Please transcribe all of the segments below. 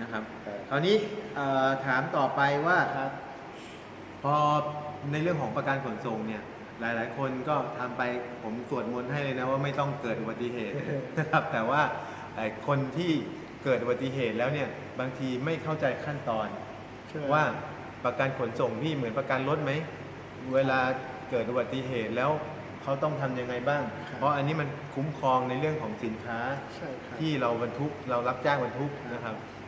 นะครับครับ คราวนี้เอ่อถามต่อไปว่า ครับ พอในเรื่องของประกันขนส่งเนี่ย หลายๆ คนก็ทำไปผมสวดมนต์ให้เลยนะว่าไม่ต้องเกิดอุบัติเหตุ นะครับแต่ว่าไอ้คนที่เกิดอุบัติเหตุแล้วเนี่ยบางทีไม่เข้าใจขั้นตอน ใช่ ว่าประกันขนส่งพี่เหมือนประกันรถไหมเวลาเกิดอุบัติเหตุแล้วเขาต้องทำยังไงบ้างเพราะอันนี้มันคุ้มครองในเรื่องของสินค้า ใช่ครับ ที่เราบรรทุกเรารับจ้างบรรทุกนะครับ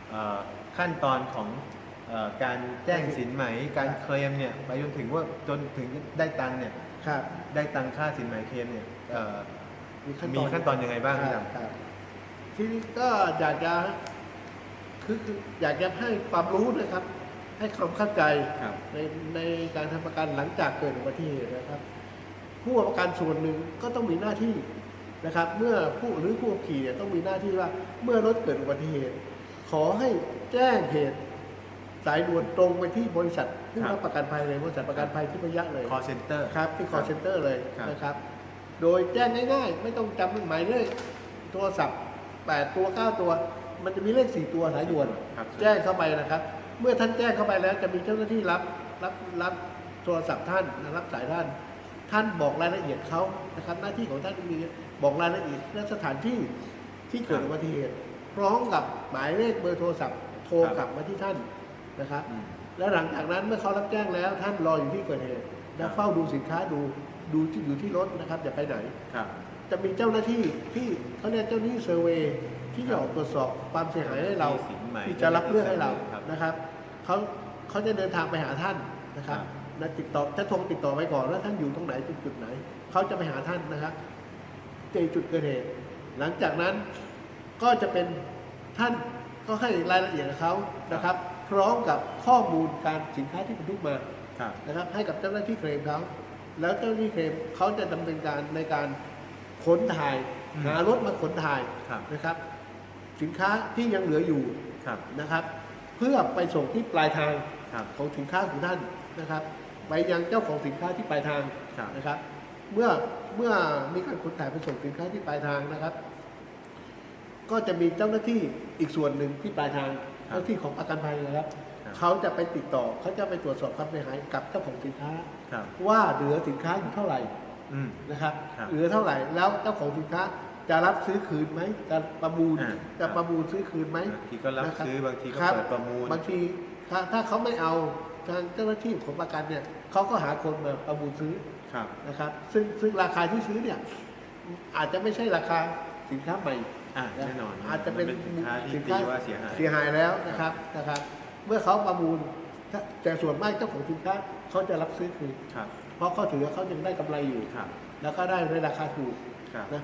เอ่อ ขั้นตอนของเออการแจ้งสินไหม การเคลมเนี่ยไปจนถึงว่าจนถึงได้ตังค์เนี่ยครับได้ตังค่าสินไหมเคลมเนี่ยเอ่อมีขั้นตมีอนขั้นตอนยังไงบ้างคพี่รับดำครับ ทีนี้ก็อยากจะคือคืออยากจะให้ความรู้นะครับ ให้ความเข้าใจครับในในการทำประกันหลังจากเกิดอุบัติเหตุนะครับ ผู้ประกันส่วนหนึ่งก็ต้องมีหน้าที่นะครับ เมื่อผู้หรือผู้ขับขี่เนี่ยต้องมีหน้าที่ว่าเมื่อรถเกิดอุบัติเหตุ ขอให้แจ้งเหตุ สายด่วนตรงไปที่บริษัทผู้รับประกันภัยเลยบริษัทประกันภัยที่พยะเลย call center ครับที่ call center เลยครับ นะครับ โดยแจ้งง่ายๆ ไม่ต้องจำหมายเลขโทรศัพท์ 8 ตัว 9 ตัว มันจะมีเลข 4 ตัวสายด่วน ครับ แจ้งเข้าไปนะครับ เมื่อท่านแจ้งเข้าไปแล้วจะมีเจ้าหน้าที่รับรับรับโทรศัพท์ท่านรับสายท่าน ท่านบอกรายละเอียดเขานะครับ หน้าที่ของท่านมีบอกรายละเอียดและสถานที่ที่เกิดอุบัติเหตุ พร้อมกับหมายเลขเบอร์โทรศัพท์โทรกลับมาที่ท่านนะครับอืม แล้วหลังจากนั้นเมื่อเขารับแจ้งแล้วท่านรออยู่ที่เกิดเหตุและเฝ้าดูสินค้าดูดูที่อยู่ที่รถนะครับอย่าไปไหน ครับ จะมีเจ้าหน้าที่ที่เขาเรียกเจ้าหน้าที่เซอร์เวย์ที่จะออกตรวจสอบความเสียหายให้เราที่สินไหมที่จะรับเรื่องให้เราครับนะครับเขาเขาจะเดินทางไปหาท่านนะครับครับ และติดต่อจะโทรติดต่อไปก่อนว่าท่านอยู่ตรงไหนจุดจุดไหนเขาจะไปหาท่านนะครับเจอจุดเกิดเหตุ หลังจากนั้น ก็จะเป็นท่านก็ให้รายละเอียดกับเขานะครับ พร้อมกับข้อมูลการสินค้าที่บรรทุกมาครับนะครับให้กับเจ้าหน้าที่เคลมเขาแล้วเจ้าหน้าที่เคลมเขาจะดำเนินการในการขนถ่ายอืมหารถมาขนถ่ายครับนะครับ สินค้าที่ยังเหลืออยู่ครับนะครับ เพื่อไปส่งที่ปลายทางครับของสินค้าของท่านนะครับ ไปยังเจ้าของสินค้าที่ปลายทางครับนะครับ เมื่อเมื่อมีการขนถ่ายไปส่งสินค้าที่ปลายทางนะครับ ก็จะมีเจ้าหน้าที่อีกส่วนหนึ่งที่ปลายทางครับเจ้าหน้าที่ของประกันภัยนะครับครับ เขาจะไปติดต่อเขาจะไปตรวจสอบความเสียหายกับเจ้าของสินค้า ครับ ว่าเหลือสินค้าอยู่เท่าไหร่อืม นะครับครับเหลือเท่าไหร่แล้วเจ้าของสินค้าจะรับซื้อคืนไหมจะประมูลอ่าจะประมูลซื้อคืนไหมบางทีก็รับนะครับซื้อบางทีก็ครับเปิดประมูล บางทีถ้าถ้าเขาไม่เอาทางเจ้าหน้าที่ของประกันเนี่ยเขาก็หาคนมาประมูลซื้อ ครับ นะครับซึ่งซึ่งราคาที่ซื้อเนี่ยอาจจะไม่ใช่ราคา สินค้าใหม่อ่าแน่นอนอาจจะเป็นมันสินค้าที่ตีว่าเสียหายเสียหายแล้วนะครับนะครับ เมื่อเขาประมูลถ้าแต่ส่วนมากเจ้าของสินค้าเขาจะรับซื้อคืนครับเพราะเขาถือว่าเขายังได้กำไรอยู่ครับแล้วก็ได้ในราคาถูกครับนะ